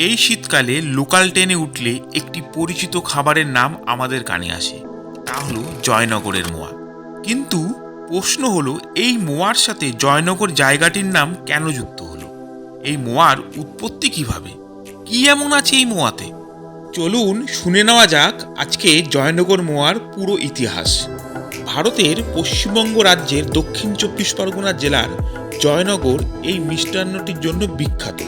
এই শীতকালে লোকাল ট্রেনে উঠলে একটি পরিচিত খাবারের নাম আমাদের কানে আসে। তা হলো জয়নগরের মোয়া। কিন্তু প্রশ্ন হলো, এই মোয়ার সাথে জয়নগর জায়গাটির নাম কেন যুক্ত হলো? এই মোয়ার উৎপত্তি কীভাবে? কি এমন আছে এই মোয়াতে? চলুন শুনে নেওয়া যাক আজকে জয়নগর মোয়ার পুরো ইতিহাস। ভারতের পশ্চিমবঙ্গ রাজ্যের দক্ষিণ চব্বিশ পরগনা জেলার জয়নগর এই মিষ্টান্নটির জন্য বিখ্যাত।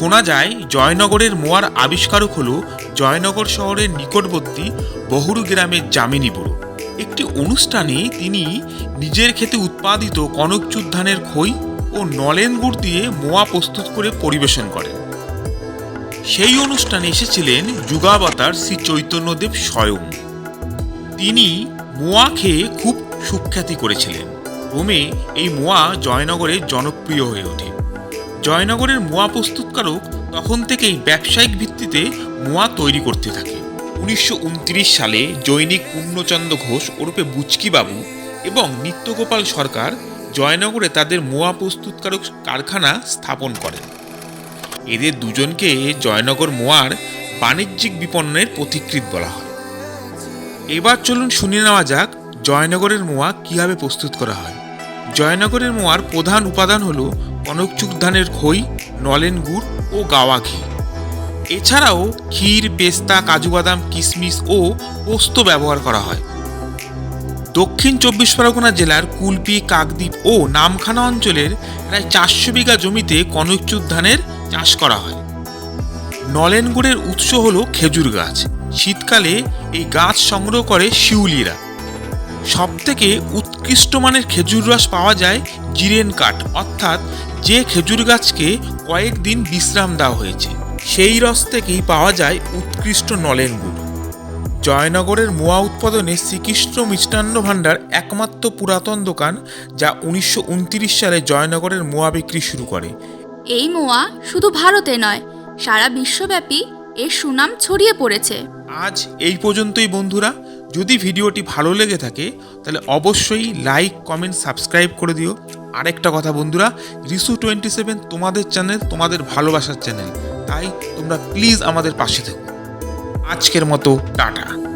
শোনা যায়, জয়নগরের মোয়ার আবিষ্কারক হল জয়নগর শহরের নিকটবর্তী বহুরু গ্রামের যামিনী বুড়ো। একটি অনুষ্ঠানে তিনি নিজের ক্ষেতে উৎপাদিত কনকচুর ধানের খই ও নলেন গুড় দিয়ে মোয়া প্রস্তুত করে পরিবেশন করেন। সেই অনুষ্ঠানে এসেছিলেন যুগাবতার শ্রী চৈতন্যদেব স্বয়ং। তিনি মোয়া খেয়ে খুব সুখ্যাতি করেছিলেন। রোমে এই মোয়া জয়নগরে জনপ্রিয় হয়ে ওঠে। জয়নগরের মোয়া প্রস্তুতকারক তখন থেকেই ব্যবসায়িক ভিত্তিতে মোয়া তৈরি করতে থাকে। উনিশশো উনত্রিশ সালে জৈনিক পূর্ণচন্দ্র ঘোষ ওরূপে বুচকিবাবু এবং নিত্যগোপাল সরকার জয়নগরে তাদের মোয়া প্রস্তুতকারক কারখানা স্থাপন করেন। এদের দুজনকে জয়নগর মোয়ার বাণিজ্যিক বিপণনের পথিকৃৎ বলা হয়। এবার চলুন শুনে নেওয়া যাক জয়নগরের মোয়া কীভাবে প্রস্তুত করা হয়। জয়নগরের মোয়ার প্রধান উপাদান হলো কনকচুক ধানের খই, নলেন গুড় ও গাওয়া ঘি। এছাড়াও ক্ষীর, পেস্তা, কাজু বাদাম, কিশমিশ ও পোস্ত ব্যবহার করা হয়। দক্ষিণ চব্বিশ পরগনা জেলার কুলপি, কাকদ্বীপ ও নামখানা অঞ্চলের প্রায় চারশো বিঘা জমিতে কনকচুর ধানের চাষ করা হয়। নলেন গুড়ের উৎস হল খেজুর গাছ। শীতকালে এই গাছ সংগ্রহ করে শিউলিরা। সবথেকে উৎকৃষ্ট মানের খেজুর রস পাওয়া যায় জিরেন কাঠ। অর্থাৎ যে খেজুর গাছকে কয়েকদিন বিশ্রাম দেওয়া হয়েছে সেই রস থেকেই পাওয়া যায় উৎকৃষ্ট নলেন গুড়। জয়নগরের মোয়া উৎপাদনে শ্রীকৃষ্ণ মিষ্টান্ন ভাণ্ডার একমাত্র পুরাতন দোকান যা উনিশশো উনত্রিশ সালে জয়নগরের মোয়া বিক্রি শুরু করে। এই মোয়া শুধু ভারতে নয় সারা বিশ্বব্যাপী এর সুনাম ছড়িয়ে পড়েছে। আজ এই পর্যন্তই বন্ধুরা। যদি ভিডিওটি ভালো লেগে থাকে, তাহলে অবশ্যই লাইক, কমেন্ট, সাবস্ক্রাইব করে দিও। আরেকটা কথা বন্ধুরা, রিসু টোয়েন্টি সেভেন তোমাদের চ্যানেল, তোমাদের ভালোবাসার চ্যানেল। তাই তোমরা প্লিজ আমাদের পাশে থেকো। আজকের মতো, টাটা।